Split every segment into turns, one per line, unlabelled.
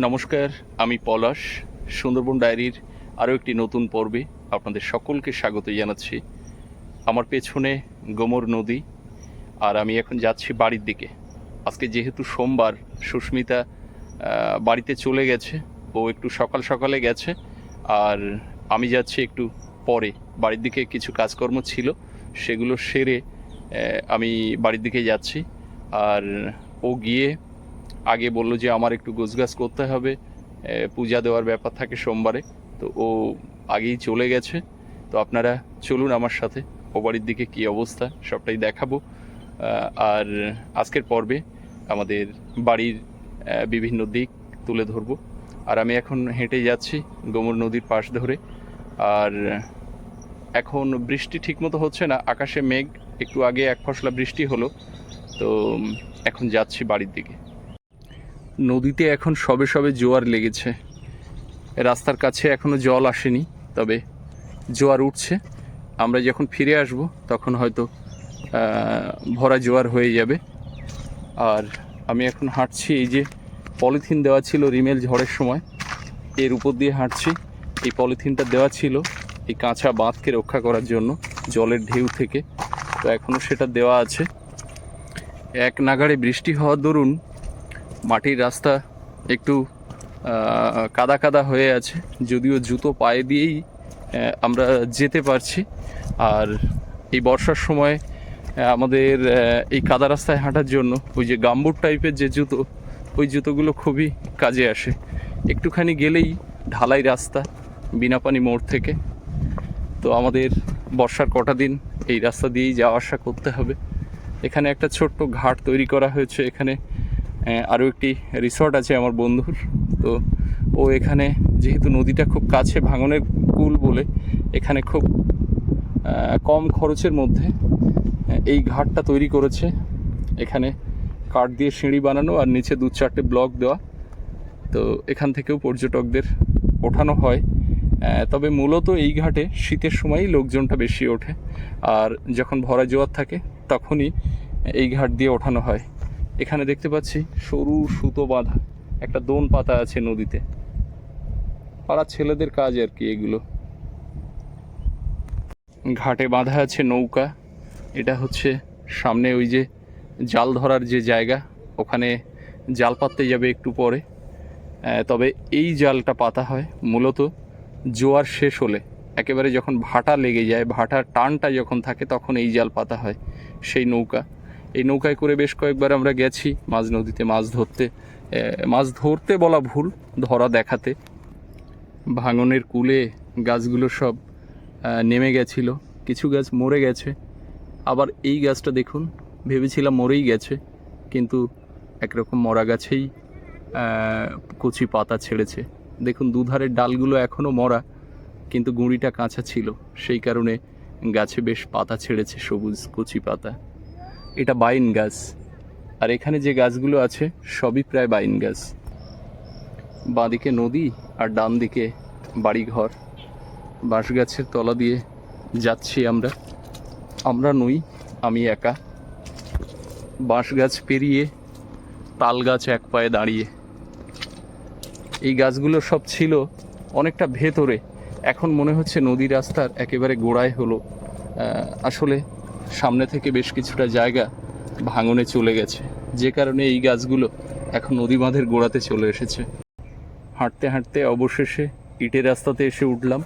নমস্কার, আমি পলাশ, সুন্দরবন ডায়েরির আরও একটি নতুন পর্বে আপনাদের সকলকে স্বাগত জানাচ্ছি। আমার পেছনে গোমর নদী, আর আমি এখন যাচ্ছি বাড়ির দিকে। আজকে যেহেতু সোমবার, সুস্মিতা বাড়িতে চলে গেছে, ও একটু সকাল সকালে গেছে, আর আমি যাচ্ছি একটু পরে। বাড়ির দিকে কিছু কাজকর্ম ছিল, সেগুলো সেরে আমি বাড়ির দিকে যাচ্ছি, আর ও গিয়ে আগে বলল যে আমার একটু গোছগাছ করতে হবে পূজা দেওয়ার ব্যাপার থাকে সোমবারে, তো ও আগেই চলে গেছে। তো আপনারা চলুন আমার সাথে ও বাড়ির দিকে কী অবস্থা সবটাই দেখাবো। আর আজকের পর্বে আমাদের বাড়ির বিভিন্ন দিক তুলে ধরবো। আর আমি এখন হেঁটে যাচ্ছি গোমর নদীর পাশ ধরে। আর এখন বৃষ্টি ঠিকমতো হচ্ছে না, আকাশে মেঘ, একটু আগে এক ফসলা বৃষ্টি হলো, তো এখন যাচ্ছি বাড়ির দিকে। নদীতে এখন সবে সবে জোয়ার লেগেছে। রাস্তার কাছে এখনও জল আসেনি, তবে জোয়ার উঠছে। আমরা যখন ফিরে আসব, তখন হয়তো ভরা জোয়ার হয়ে যাবে। আর আমি এখন হাঁটছি, এই যে পলিথিন দেওয়া ছিল রিমেল ঝড়ের সময়, এর উপর দিয়ে হাঁটছি। এই পলিথিনটা দেওয়া ছিল এই কাঁচা বাঁধকে রক্ষা করার জন্য, জলের ঢেউ থেকে। তো এখনও সেটা দেওয়া আছে। এক নাগাড়ে বৃষ্টি হওয়ার দরুন মাটির রাস্তা একটু কাদা কাদা হয়ে আছে, যদিও জুতো পায়ে দিয়েই আমরা যেতে পারছি। আর এই বর্ষার সময় আমাদের এই কাদা রাস্তায় হাঁটার জন্য ওই যে গাম্বুট টাইপের যে জুতো, ওই জুতোগুলো খুবই কাজে আসে। একটুখানি গেলেই ঢালাই রাস্তা বিনাপানি মোড় থেকে। তো আমাদের বর্ষার কটা দিন এই রাস্তা দিয়েই যাওয়া আসা করতে হবে। এখানে একটা ছোট্ট ঘাট তৈরি করা হয়েছে। এখানে আরও একটি রিসর্ট আছে আমার বন্ধুর। তো ও এখানে, যেহেতু নদীটা খুব কাছে ভাঙনের কুল বলে, এখানে খুব কম খরচের মধ্যে এই ঘাটটা তৈরি করেছে। এখানে কাঠ দিয়ে সিঁড়ি বানানো আর নিচে দু চারটে ব্লক দেওয়া। তো এখান থেকেও পর্যটকদের ওঠানো হয়। তবে মূলত এই ঘাটে শীতের সময়ই লোকজনটা বেশি ওঠে। আর যখন ভরা জোয়ার থাকে, তখনই এই ঘাট দিয়ে ওঠানো হয়। এখানে দেখতে পাচ্ছি সরু সুতো বাঁধা। একটা দোন পাতা আছে নদীতে। পাড়ার ছেলেদের কাজ আর কি এগুলো। ঘাটে বাঁধা আছে নৌকা। এটা হচ্ছে সামনে ওই যে জাল ধরার যে জায়গা, ওখানে জাল পাততে যাবে একটু পরে। তবে এই জালটা পাতা হয় মূলত জোয়ার শেষ হলে। একেবারে যখন ভাটা লেগে যায়, ভাটার টানটা যখন থাকে, তখন এই জাল পাতা হয়, সেই নৌকা। এই নৌকায় করে বেশ কয়েকবার আমরা গেছি, মাঝ নদীতে মাছ ধরতে। মাছ ধরতে বলা ভুল, ধরা দেখাতে। ভাঙনের কুলে গাছগুলো সব নেমে গেছিল, কিছু গাছ মরে গেছে। আবার এই গাছটা দেখুন, ভেবেছিলাম মরেই গেছে, কিন্তু একরকম মরা গাছেই কচি পাতা ছেড়েছে। দেখুন, দুধারের ডালগুলো এখনও মরা, কিন্তু গুঁড়িটা কাঁচা ছিল। সেই কারণে গাছে বেশ পাতা ছেড়েছে, সবুজ কচি পাতা। এটা বাইন গাছ। আর এখানে যে গাছগুলো আছে, সবই প্রায় বাইন গাছ। বাঁদিকে নদী আর ডান দিকে বাড়িঘর। বাঁশ গাছের তলা দিয়ে যাচ্ছি আমরা। আমরা নই, আমি একা। বাঁশ গাছ পেরিয়ে তাল গাছ এক পায়ে দাঁড়িয়ে। এই গাছগুলো সব ছিল অনেকটা ভেতরে। এখন মনে হচ্ছে নদী রাস্তার একেবারে গোড়ায় হলো। আসলে সামনে থেকে বেশ কিছুটা জায়গা ভাঙনে চলে গেছে। যে কারণে এই গাছগুলো এখন নদী বাঁধের গোড়াতে চলে এসেছে। হাঁটতে হাঁটতে অবশেষে ইটের রাস্তাতে এসে উঠলাম।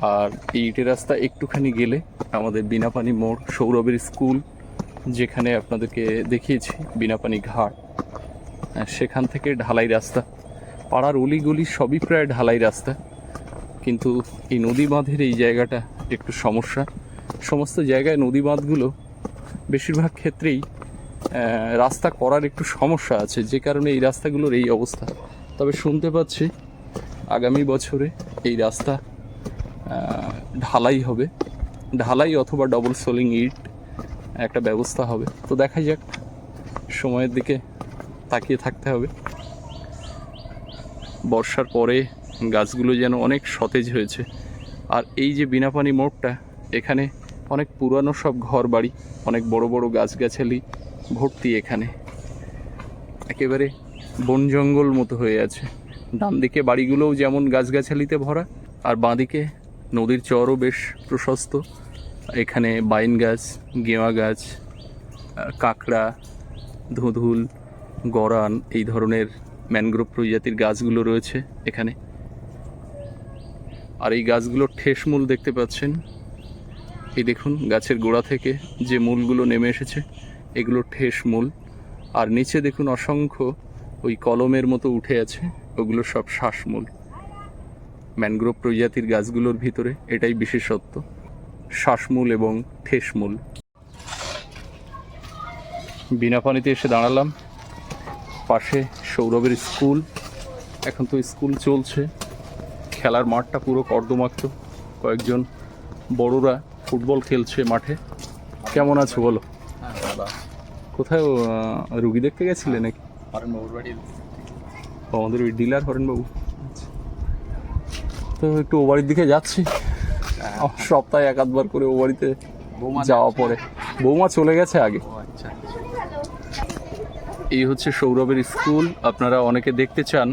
আর এই ইটের রাস্তা একটুখানি গেলে আমাদের বিনাপানি মোড় সৌরভের স্কুল যেখানে আপনাদেরকে দেখিয়েছি বিনাপানি ঘাট। আহ, সেখান থেকে ঢালাই রাস্তা। পাড়ার অলিগলি সবই প্রায় ঢালাই রাস্তা। কিন্তু এই নদী বাঁধের এই জায়গাটা একটু সমস্যা। সমস্ত জায়গায় নদী বাঁধগুলো বেশিরভাগ ক্ষেত্রেই রাস্তা করার একটু সমস্যা আছে, যে কারণে এই রাস্তাগুলোর এই অবস্থা। তবে শুনতে পাচ্ছি আগামী বছরে এই রাস্তা ঢালাই হবে। ঢালাই অথবা ডবল সোলিং ইট একটা ব্যবস্থা হবে। তো দেখা যাক, সময়ের দিকে তাকিয়ে থাকতে হবে। বর্ষার পরে গাছগুলো যেন অনেক সতেজ হয়েছে। আর এই যে বিনাপানি মোড়টা, এখানে অনেক পুরানো সব ঘর বাড়ি অনেক বড় বড় গাছগাছালি ভর্তি এখানে। একেবারে বন জঙ্গল মতো হয়ে আছে। ডান দিকে বাড়িগুলোও যেমন গাছগাছালিতে ভরা, আর বাঁদিকে নদীর চরও বেশ প্রশস্ত। এখানে বাইন গাছ, গেওয়া গাছ কাঁকড়া, ধুধুল, গরান এই ধরনের ম্যানগ্রোভ প্রজাতির গাছগুলো রয়েছে এখানে। আর এই গাছগুলোর ঠেসমূল দেখতে পাচ্ছেন এই দেখুন, গাছের গোড়া থেকে যে মূলগুলো নেমে এসেছে, এগুলো ঠেস মূল। আর নিচে দেখুন অসংখ্য ওই কলমের মতো উঠে আছে, ওগুলো সব শ্বাসমূল ম্যানগ্রোভ প্রজাতির গাছগুলোর ভিতরে এটাই বিশেষত্ব শ্বাসমূল এবং ঠেসমূল বিনা পানিতে এসে দাঁড়ালাম। পাশে সৌরভের স্কুল। এখন তো স্কুল চলছে। খেলার মাঠটা পুরো কর্দমাক্ত। কয়েকজন বড়রা ফুটবল খেলছে মাঠে। কেমন আছো বলো? কোথায় রুগী দেখতে গেছিলে নাকি? ও, আমাদের ওই ডিলার হরেনবাবু আচ্ছা। তো একটু ও বাড়ির দিকে যাচ্ছি। সপ্তাহে এক আধবার করে ও বাড়িতে যাওয়া পরে। বৌমা চলে গেছে আগে। এই হচ্ছে সৌরভের স্কুল। আপনারা অনেকে দেখতে চান।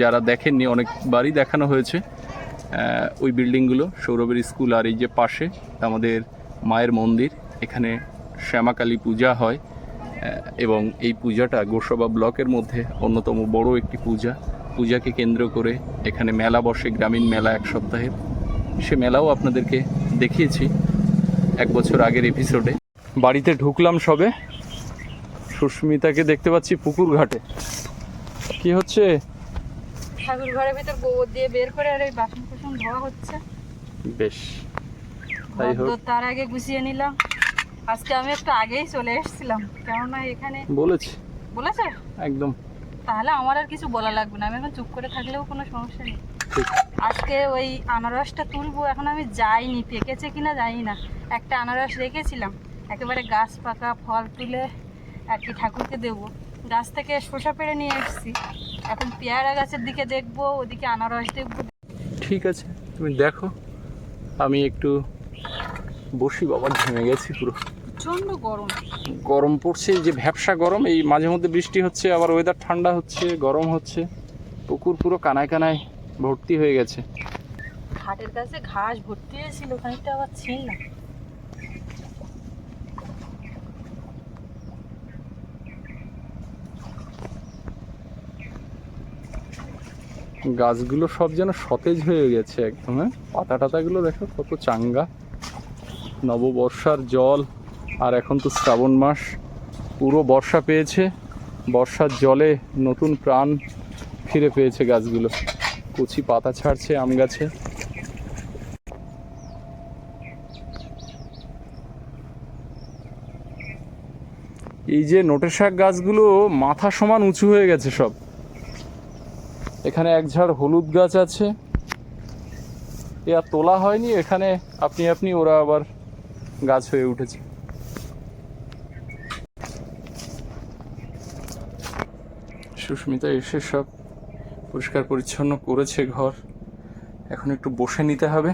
যারা দেখেননি অনেকবারই দেখানো হয়েছে। ওই বিল্ডিংগুলো, সৌরভের স্কুল আর এই যে পাশে, আমাদের মায়ের মন্দির, এখানে শ্যামাকালী পূজা হয় এবং এই পূজাটা গোসবা ব্লকের মধ্যে অন্যতম বড় একটি পূজা। পূজাকে কেন্দ্র করে এখানে মেলা বসে, গ্রামীণ মেলা এক সপ্তাহের সে মেলাও আপনাদেরকে দেখিয়েছি এক বছর আগের এপিসোডে বাড়িতে ঢুকলাম সবে। সুস্মিতাকে দেখতে পাচ্ছি পুকুর ঘাটে। কি হচ্ছে?
ঠাকুর ঘরের ভিতর গোবর দিয়ে বের করে আর বাসন কুসন ধোয়া হচ্ছে।
বেশ তাই হোক।
তার আগে গুছিয়ে নিলাম। আজকে আমি একটু আগেই চলে এসেছিলাম। কেননা এখানে
বলেছি।
বলেছে?
একদম।
তাহলে আমার আর কিছু বলা লাগবে না। আমি এখন চুপ করে থাকলেও কোনো সমস্যা নেই। আজকে ওই আনারসটা তুলবো। এখন আমি যাইনি। পেকেছে কিনা জানি না। একটা আনারস রেখেছিলাম। একেবারে গাছ পাকা ফল তুলে আর কি ঠাকুরকে দেবো। গাছ থেকে শসা পেড়ে নিয়ে এসেছি। এখন পেয়ারা গাছের দিকে দেখব ওদিকে আনারস দেখব।
ঠিক আছে তুমি দেখো আমি একটু বসি বাবা ঘেমে গেছি পুরো।
প্রচণ্ড গরম।
গরম পড়ছে যে ভ্যাবসা গরম এই মাঝে মধ্যে বৃষ্টি হচ্ছে আবার ওয়েদার ঠান্ডা হচ্ছে গরম হচ্ছে পুকুর পুরো কানায় কানায় ভর্তি হয়ে গেছে।
ঘাটের কাছে ঘাস ভর্তি হয়েছিল খানিকটা আবার ছিল না।
গাছগুলো সব যেন সতেজ হয়ে গেছে একদম হ্যাঁ? পাতা টাতাগুলো দেখো, কত চাঙ্গা। নববর্ষার জল, আর এখন তো শ্রাবণ মাস, পুরো বর্ষা পেয়েছে। বর্ষার জলে নতুন প্রাণ ফিরে পেয়েছে গাছগুলো। কচি পাতা ছাড়ছে আম গাছে। এই যে নোটের শাক গাছগুলো মাথা সমান উঁচু হয়ে গেছে সব। এখানে এক ঝাড় হলুদ গাছ আছে। এ আর তোলা হয়নি, এখানে আপনি আপনি ওরা আবার গাছ হয়ে উঠেছে। সুস্মিতা এসে সব পরিষ্কার পরিচ্ছন্ন করেছে ঘর। এখন একটু বসে নিতে হবে।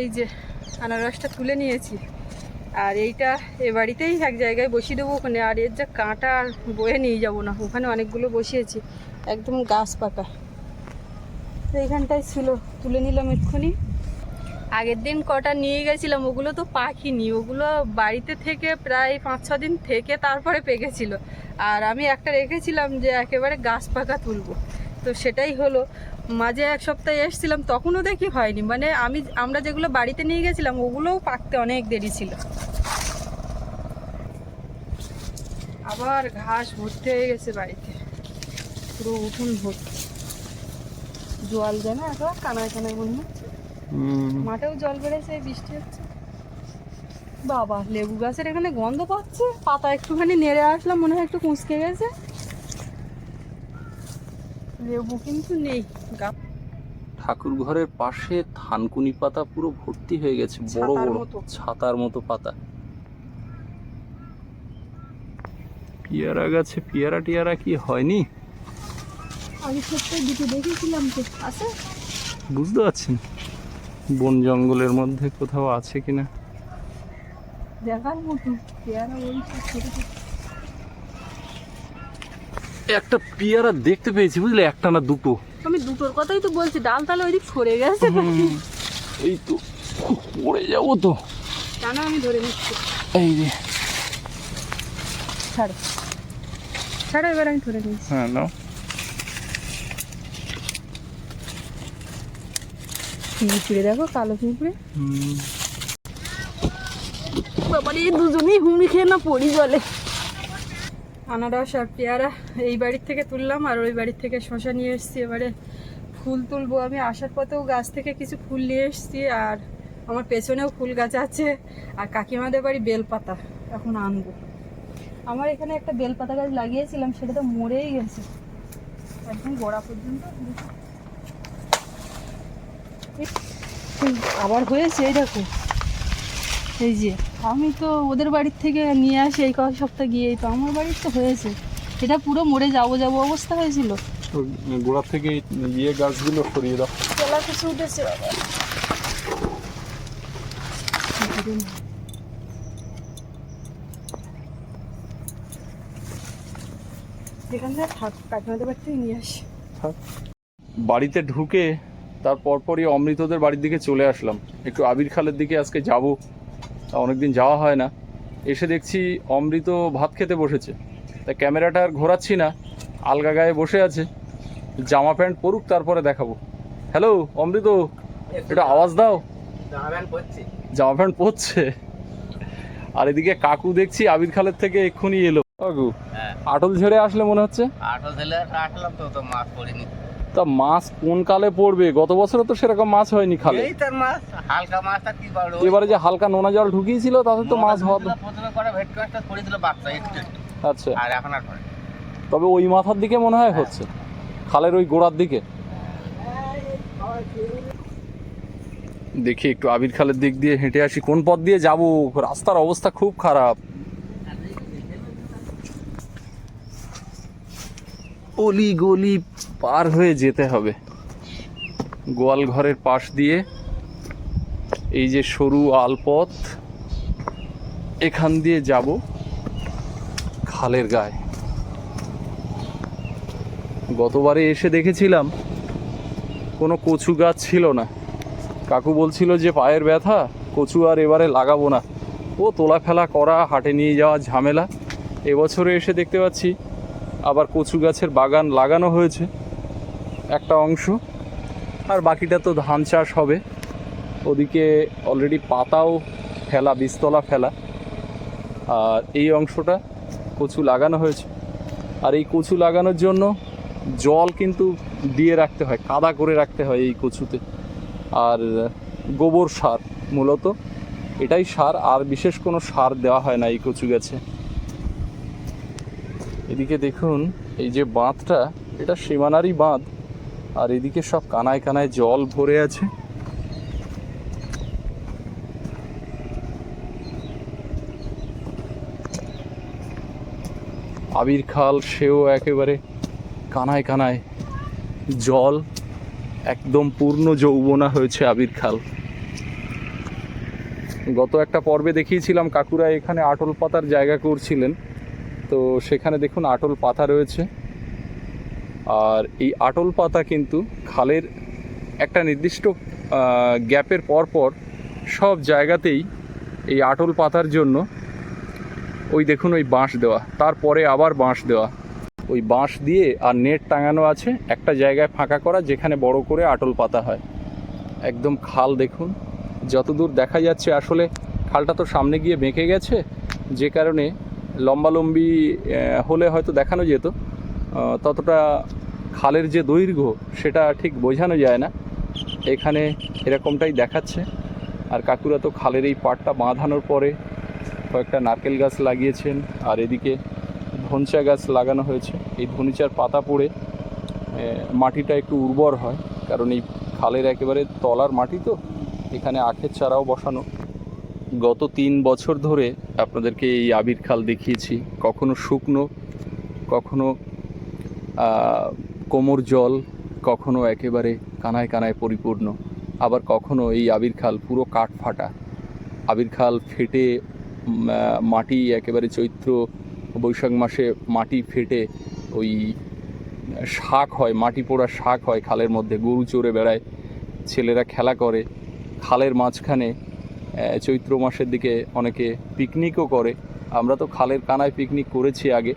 এই যে, আনারসটা তুলে নিয়েছি। আর এইটা এ বাড়িতেই এক জায়গায় বসিয়ে দেবো ওখানে। আর এর যা কাঁটা আর বয়ে নিয়ে যাব না, ওখানে অনেকগুলো বসিয়েছি, একদম গাছ পাকা। তো এইখানটায় ছিল, তুলে নিলাম এক্ষুনি। আগের দিন কটা নিয়ে গেছিলাম, ওগুলো তো পাখিনি ওগুলো বাড়িতে থেকে প্রায় পাঁচ, ছ দিন থেকে তারপরে পেকেছিল। আর আমি একটা রেখেছিলাম যে একেবারে গাছ পাকা তুলবো। তো সেটাই হলো। মাঝে এক সপ্তাহে এসেছিলাম তখনও দেখি হয়নি। মানে আমি আমরা যেগুলো বাড়িতে নিয়ে গেছিলাম ওগুলোও পাকতে অনেক দেরি ছিল। আবার ঘাস ভর্তি হয়ে গেছে বাড়িতে। পুরো উঠুন ভর্তি। জল যেন একেবারে কানায় কানায় মনে হচ্ছে। মাঠেও জল বেড়েছে বৃষ্টি হচ্ছে। বাবা লেবু গাছের এখানে গন্ধ পাচ্ছে। পাতা একটুখানি নেড়ে আসলাম মনে হয় একটু কুঁচকে গেছে। লেবু কিন্তু নেই।
ঠাকুর ঘরের পাশে থানকুনি পাতা পুরো ভর্তি হয়ে গেছে বড় বড়। ছাতার মতো পাতা। পিয়ারা গাছে পিয়ারা টিয়ারা কি হয়নি?
আমি সত্যি দুটো দেখেছিলাম তো আছে।
বুঝতে পারছেন? বন জঙ্গলের মধ্যে কোথাও আছে কিনা?
দেখার মতো পেয়ারা সব ছোট ছোট।
একটা পেয়ারা দেখতে পেয়েছি বুঝলে? একটা না দুটো।
আমি দুটোর কথাই তো বলছি ডাল তাহলে ওইদিক সরে গেছে।
এই তো পড়ে যাব তো।
কেন আমি ধরে নিচ্ছি।
এই যে।
ছাড়ো। ছাড়ো এবার আমি ধরে নিচ্ছি।
হ্যাঁ নাও।
পিঁপড়ে দেখো কালো পিঁপড়ে।
হুম,
বাবার এই দুজনেই হুমড়ি খেয়ে না পড়ি জলে। আনারস আর পেয়ারা এই বাড়ির থেকে তুললাম আর ওই বাড়ির থেকে শশা নিয়ে এসেছি। এবারে ফুল তুলবো আমি। আসার পথেও গাছ থেকে কিছু ফুল নিয়ে এসেছি আর আমার পেছনেও ফুল গাছ আছে আর কাকিমাদের বাড়ি বেলপাতা এখন আনব। আমার এখানে একটা বেলপাতা গাছ লাগিয়েছিলাম, সেটা তো মরেই গেছে। একদম গোড়া পর্যন্ত। আবার হয়েছে, এই দেখো। এই যে আমি তো ওদের বাড়ির থেকে নিয়ে আসি এই কয়েক সপ্তাহ গিয়েই তো আমার বাড়ির তো হয়েছে। এটা পুরো মরে যাব যাব অবস্থা হয়েছিল।
গোড়া থেকে ইয়ে গাছগুলো সরিয়ে দাও।
কলা কিছু উঠেছে
বাড়িতে ঢুকে তার পরপরই অমৃতদের বাড়ির দিকে চলে আসলাম। একটু আবির খালের দিকে আজকে যাব। অনেকদিন যাওয়া হয় না। এসে দেখছি অমৃত ভাত খেতে বসেছে। তা ক্যামেরাটা আর ঘোরাচ্ছি না আলগা গায়ে বসে আছে। জামা প্যান্ট পরুক তারপরে দেখাবো। হ্যালো অমৃত এটা আওয়াজ দাও। জামা প্যান্ট পরছে? আর এদিকে কাকু দেখছি আবির খালের থেকে এক্ষুনি এলো। কাকু
হ্যাঁ।
আটল ঝেড়ে আসলে মনে হচ্ছে?
আসলাম তো তো মাছ পড়িনি।
তা মাছ কোন কালে পড়বে? গত বছরও তো সেরকম মাছ হয়নি খালে।
এই তার মাছ হালকা মাছটা কি পারো
এবারে যে হালকা নোনা জল ঢুকিয়েছিল তাতে তো মাছ হওয়া তো-
প্রথমে করে ভেটকি মাছটা পড়ে বাচ্চা একটু একটু।
আচ্ছা।
আর এখন আর
তবে ওই মাথার দিকে মনে হয়। হচ্ছে। খালের ওই গোড়ার দিকে। দেখি একটু আবির খালের দিক দিয়ে হেঁটে আসি। কোন পথ দিয়ে যাব? রাস্তার অবস্থা খুব খারাপ। অলি গলি পার হয়ে যেতে হবে। গোয়াল ঘরের পাশ দিয়ে এই যে সরু আলপথ, এখান দিয়ে যাব খালের গায়ে। গতবারে এসে দেখেছিলাম, কোনো কচু গাছ ছিল না। কাকু বলছিল যে, পায়ের ব্যথা, কচু আর এবারে লাগাবো না। ও তোলা ফেলা করা, হাটে নিয়ে যাওয়া ঝামেলা। এবছরে এসে দেখতে পাচ্ছি আবার কচু গাছের বাগান লাগানো হয়েছে, একটা অংশ। আর বাকিটা তো ধান চাষ হবে। ওদিকে অলরেডি পাতাও ফেলা, বীজতলা ফেলা। আর এই অংশটা কচু লাগানো হয়েছে। আর এই কচু লাগানোর জন্য জল কিন্তু দিয়ে রাখতে হয়, কাদা করে রাখতে হয় এই কচুতে। আর গোবর সার মূলত, এটাই সার। আর বিশেষ কোনো সার দেওয়া হয় না এই কচু গাছে। এদিকে দেখুন, এই যে বাঁধটা, এটা সীমানারই বাঁধ, আর এদিকে সব কানায় কানায় জল ভরে আছে। আবির খাল, সেও একেবারে কানায় কানায় জল, একদম পূর্ণ যৌবনা হয়েছে আবির খাল। গত একটা পর্বে দেখিয়েছিলাম কাকুরা এখানে আটল পাতার জায়গা করছিলেন। তো সেখানে দেখুন আটল পাতা রয়েছে। আর এই আটল পাতা কিন্তু খালের একটা নির্দিষ্ট গ্যাপের পর পর সব জায়গাতেই এই আটল পাতার জন্য ওই দেখুন ওই বাঁশ দেওয়া, তারপরে আবার বাঁশ দেওয়া। ওই বাঁশ দিয়ে আর নেট টাঙানো আছে, একটা জায়গায় ফাঁকা করা যেখানে বড় করে আটল পাতা হয়। একদম খাল দেখুন, যতদূর দেখা যাচ্ছে আসলে খালটা তো সামনে গিয়ে বেঁকে গেছে, যে কারণে লম্বালম্বি হলে হয়তো দেখানো যেত। ততটা খালের যে দৈর্ঘ্য, সেটা ঠিক বোঝানো যায় না। এখানে এরকমটাই দেখাচ্ছে। আর কাকুরা তো খালের এই পাড়টা বাঁধানোর পরে কয়েকটা নারকেল গাছ লাগিয়েছেন, আর এদিকে ধনচা গাছ লাগানো হয়েছে। এই ধনিচার পাতা পড়ে মাটিটা একটু উর্বর হয়, কারণ এই খালের একেবারে তলার মাটি তো। এখানে আখের চারাও বসানো। গত তিন বছর ধরে আপনাদেরকে এই আবির খাল দেখিয়েছি। কখনো শুকনো, কখনো কোমর জল, কখনো একেবারে কানায় কানায় পরিপূর্ণ। আবার কখনো এই আবির খাল পুরো কাঠ ফাটা। আবির খাল ফেটে মাটি একেবারে চৈত্র বৈশাখ মাসে মাটি ফেটে ওই শাক হয়, মাটি পোড়া শাক হয় খালের মধ্যে। গরু চড়ে বেড়ায়, ছেলেরা খেলা করে। খালের মাঝখানে চৈত্র মাসের দিকে অনেকে পিকনিকও করে। আমরা তো খালের কানায় পিকনিক করেছি আগে।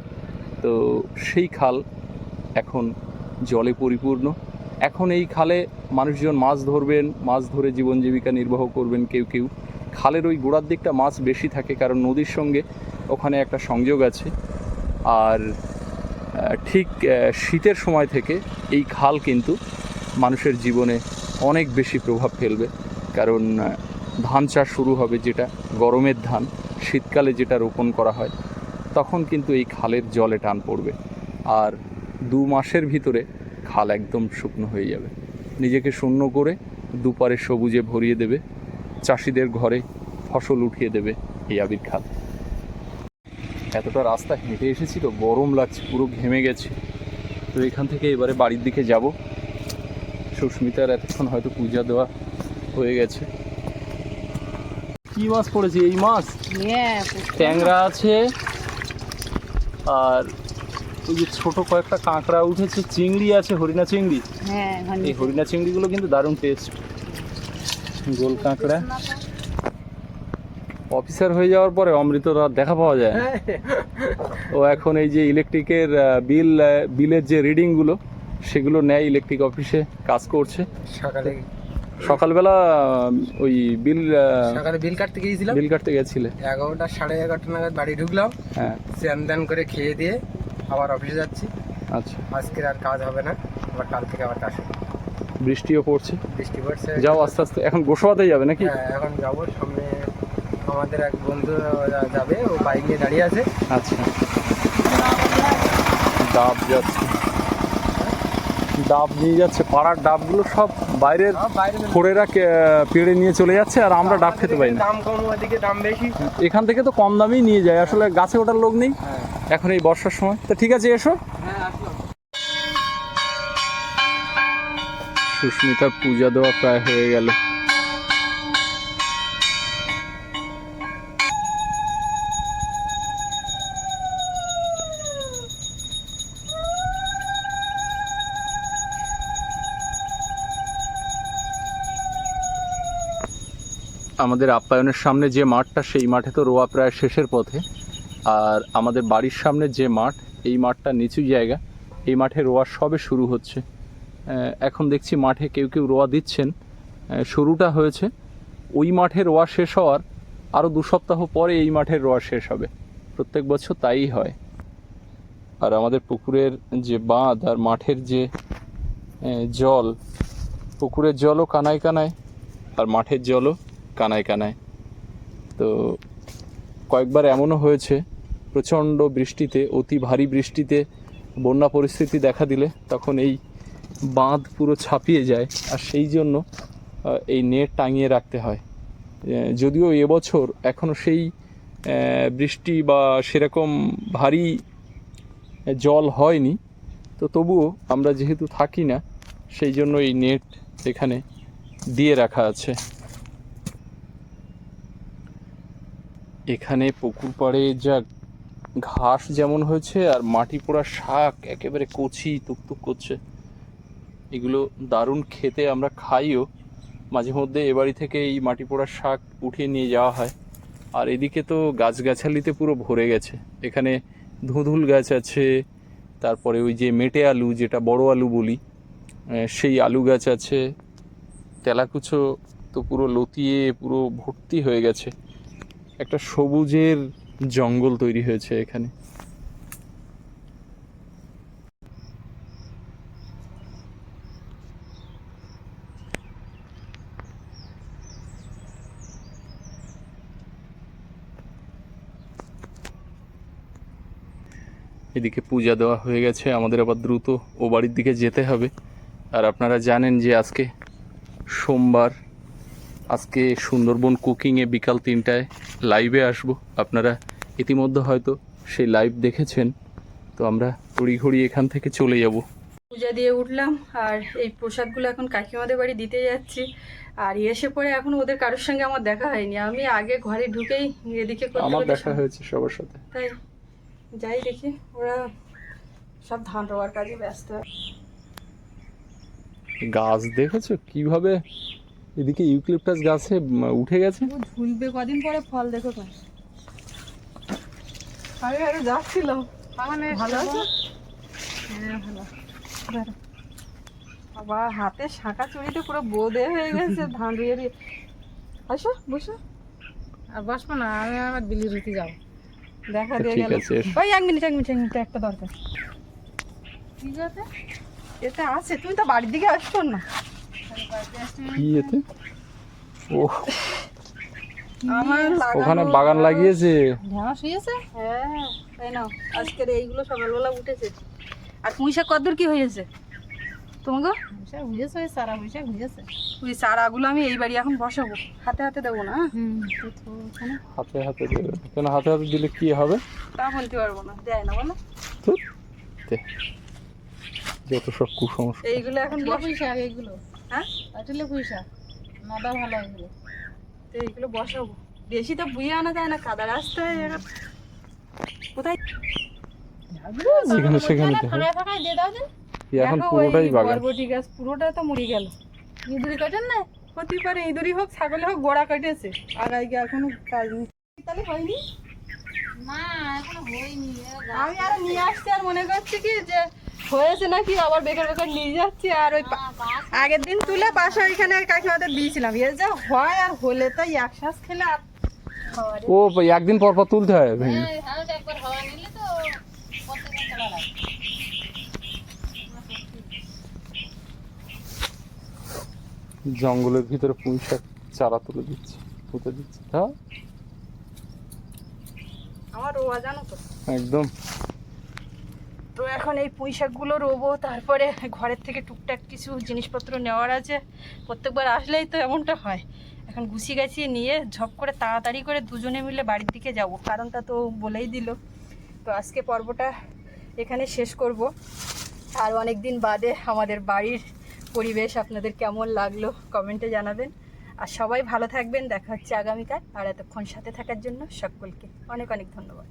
তো সেই খাল এখন জলে পরিপূর্ণ। এখন এই খালে মানুষজন মাছ ধরবেন, মাছ ধরে জীবন জীবিকা নির্বাহ করবেন কেউ কেউ। খালের ওই গোড়ার দিকটা মাছ বেশি থাকে, কারণ নদীর সঙ্গে ওখানে একটা সংযোগ আছে। আর ঠিক শীতের সময় থেকে এই খাল কিন্তু মানুষের জীবনে অনেক বেশি প্রভাব ফেলবে। কারণ ধান চাষ শুরু হবে যেটা গরমের ধান, শীতকালে যেটা রোপণ করা হয়, তখন কিন্তু এই খালের জলে টান পড়বে। আর দু মাসের ভিতরে খাল একদম শুকনো হয়ে যাবে। নিজেকে শূন্য করে দুপারে সবুজে ভরিয়ে দেবে, চাষিদের ঘরে ফসল উঠিয়ে দেবে এই আবির খাল। এতটা রাস্তা হেঁটে এসেছি তো গরম লাগছে, পুরো ঘেমে গেছে। তো এখান থেকে এবারে বাড়ির দিকে যাব। সুস্মিতার এতক্ষণ হয়তো পূজা দেওয়া হয়ে গেছে। কি মাছ পড়েছে এই মাছ? ট্যাংরা আছে আর ওই যে ছোট কয়েকটা কাঁকড়া উঠেছে চিংড়ি আছে হরিণা চিংড়ি।
হ্যাঁ
এই হরিণা চিংড়িগুলো কিন্তু দারুণ টেস্ট গোল কাঁকড়া। অফিসার হয়ে যাওয়ার পরে অমৃতর আর দেখা পাওয়া যায় ও এখন এই যে ইলেকট্রিকের বিল বিলের যে রিডিংগুলো সেগুলো নেয় ইলেকট্রিক অফিসে কাজ করছে।
সকালে
সকালবেলা ওই বিল
সকালে বিল কাটতে গিয়েছিলাম।
বিল কাটতে গেছিলে
এগারোটা সাড়ে এগারোটা নাগাদ বাড়ি ঢুকলাম।
হ্যাঁ।
স্নান দান করে খেয়ে দিয়ে আবার অফিসে যাচ্ছি।
আচ্ছা।
আজকের আর কাজ হবে না আবার কাল থেকে আবার হবে।
বৃষ্টিও পড়ছে।
বৃষ্টি পড়ছে।
যাও আস্তে আস্তে। এখন গোসবাতে যাবে নাকি?
হ্যাঁ, এখন যাব। সামনে আমাদের এক বন্ধু যাবে ও বাইক নিয়ে দাঁড়িয়ে আছে।
আচ্ছা। ডাব যাচ্ছে। ডাব নিয়ে যাচ্ছে পাড়ার ডাবগুলো সব বাইরের ফোড়েরা পেড়ে নিয়ে চলে যাচ্ছে আর আমরা ডাব খেতে পাই না।
দাম কম ওদিকে দাম বেশি।
এখান থেকে তো কম দামেই নিয়ে যায় আসলে গাছে ওঠার লোক নেই।
হ্যাঁ।
এখন এই বর্ষার সময়। তো ঠিক আছে এসো।
হ্যাঁ
সুস্মিতার পূজা দেওয়া প্রায় হয়ে গেল। আমাদের আপ্যায়নের সামনে যে মাঠটা, সেই মাঠে তো রোয়া প্রায় শেষের পথে। আর আমাদের বাড়ির সামনে যে মাঠ, এই মাঠটা নিচু জায়গা। এই মাঠে রোয়া সবে শুরু হচ্ছে। এখন দেখছি মাঠে কেউ কেউ রোয়া দিচ্ছেন। শুরুটা হয়েছে ওই মাঠে রোয়া শেষ হওয়ার আরও দু সপ্তাহ পরে এই মাঠের রোয়া শেষ হবে। প্রত্যেক বছর তাই হয়। আর আমাদের পুকুরের যে বাঁধ আর মাঠের যে জল, পুকুরের জলও কানায় কানায়, আর মাঠের জলও কানায় কানায়। তো কয়েকবার এমনও হয়েছে, প্রচণ্ড বৃষ্টিতে, অতি ভারী বৃষ্টিতে বন্যা পরিস্থিতি দেখা দিলে তখন এই বাঁধ পুরো ছাপিয়ে যায় আর সেই জন্য এই নেট টাঙিয়ে রাখতে হয়। যদিও এবছর এখনও সেই বৃষ্টি বা সেরকম ভারী জল হয়নি, তো তবুও আমরা যেহেতু থাকি না, সেই জন্য এই নেট এখানে দিয়ে রাখা আছে। এখানে পুকুর পাড়ে যা ঘাস যেমন হয়েছে আর মাটি পোড়া শাক একেবারে কচি টুকটুক করছে। এগুলো দারুণ খেতে আমরা খাইও। মাঝে মধ্যে এ বাড়ি থেকে এই মাটি পোড়া শাক উঠিয়ে নিয়ে যাওয়া হয়। আর এদিকে তো গাছগাছালিতে পুরো ভরে গেছে। এখানে ধুঁধুল গাছ আছে, তারপরে ওই যে মেটে আলু, যেটা বড় আলু বলি সেই আলু গাছ আছে। তেলাকুচো তো পুরো লতিয়ে পুরো ভর্তি হয়ে গেছে। একটা সবুজের জঙ্গল তৈরি হয়েছে এখানে। এদিকে পূজা দেওয়া হয়ে গেছে, আমাদের আবার দ্রুত ও বাড়ির দিকে যেতে হবে। আর আপনারা জানেন যে আজকে সোমবার আজকে সুন্দরবন কুকিংয়ে বিকাল তিনটায় লাইভে আসব। আপনারা ইতিমধ্যে হয়তো সেই লাইভ দেখেছেন। তো আমরা তড়িঘড়ি এখান থেকে চলে যাব।
পূজা দিয়ে উঠলাম আর এই প্রসাদগুলো এখন কাকিমাদের বাড়ি দিতে যাচ্ছি। আর এসে পরে এখন ওদের কারোর সঙ্গে আমার দেখা হয়নি। আমি আগে ঘরে ঢুকেই এদিকে
আমার দেখা হয়েছে সবার সাথে।
তাই যাই দেখি ওরা সব ধান রোয়ার কাজে ব্যস্ত।
গাছ দেখেছ? কীভাবে এদিকে ইউক্লিপটাস গাছে উঠে গেছে।
ঝুলবে কদিন পরে ফল দেখো কেন আমি আরে যাচ্ছিলাম ভালো আছে? হ্যাঁ ভালো। আবার হাতে শাঁখা চুড়িতে পুরো বোদে হয়ে গেছে ধান রুয়ে রুয়ে আসো বসো।
আর বসবো না আমি আমার বিলি রুটি যাব।
দেখা দিয়ে
ঠিক
গেল। ওই এক মিনিট এক মিনিট এক মিনিট একটা দরকার।
ঠিক আছে
এটা আছে তুমি তো বাড়ির দিকে আসছো না।
কি ও
আমার
ওখানে বাগান লাগিয়েছে?
ঢেঁড়স শুয়েছে
হ্যাঁ তাই আজকের এইগুলো সকালবেলা উঠেছে। আর পুঁই শাক কদ্দূর কি হয়েছে? তোমাকে
হয়েছে ওই সারা হয়েছে
ওই চারাগুলো আমি এই বাড়ি এখন বসাবো। হাতে হাতে দেবো না হ্যাঁ?
হাতে হাতে দেবে। কেন হাতে হাতে দিলে কি হবে?
তা বলতে পারব না। দেয় না বলো।
যত সব কুসংস্কার।
এইগুলো এখন
পুঁই শাক এগুলো
হ্যাঁ?
কাটলে পুঁই শাক ভালো এগুলো
তো এইগুলো বসাবো বেশি তো বুয়ে আনা যায় না কাদা রাস্তায় কোথায়?
যেখানে সেখানে
ফাঁকায় ফাঁকায় দিয়ে দাও
এখন পুরোটাই বাগান।
বরবটি গাছ পুরোটা তো মরে গেল।
ইঁদুরি কাটেন না?
হতে পারে ইঁদুরি হোক ছাগলে হোক গোড়া কেটেছে। আগাই গিয়ে এখনও কাজ নেই। তাহলে হয়নি?
না এখনও হয়নি
আমি আরও নিয়ে আসছি আর মনে করছি কি যে হয়েছে নাকি? আবার বেকার বেকার নিয়ে যাচ্ছি আর ওই আগের দিন তুলে পাশে ওইখানে কাকিমাদের দিয়েছিলাম। এর যা হয় আর হলে তো এক শ্বাস খেলে আর
ও একদিন পর পর তুলতে হয়? ভেঙে
একবার হাওয়া নিলে তো প্রত্যেকটা চলা লাগে।
জঙ্গলের ভিতরে পুঁই শাক চারা তুলে দিচ্ছে পুঁতে দিচ্ছে। হ্যাঁ
আমার রোয়া জানো তো?
একদম।
এখন এই পুঁই শাকগুলো রোবো, তারপরে ঘরের থেকে টুকটাক কিছু জিনিসপত্র নেওয়ার আছে। প্রত্যেকবার আসলেই তো এমনটা হয়। এখন গুছিয়ে গাছিয়ে নিয়ে ঝপ করে তাড়াতাড়ি করে দুজনে মিলে বাড়ির দিকে যাব। কারণটা তো বলেই দিল। তো আজকে পর্বটা এখানে শেষ করব। আর অনেক দিন বাদে আমাদের বাড়ির পরিবেশ আপনাদের কেমন লাগল কমেন্টে জানাবেন। আর সবাই ভালো থাকবেন। দেখা হচ্ছে আগামীকাল। আর এতক্ষণ সাথে থাকার জন্য সকলকে অনেক অনেক ধন্যবাদ।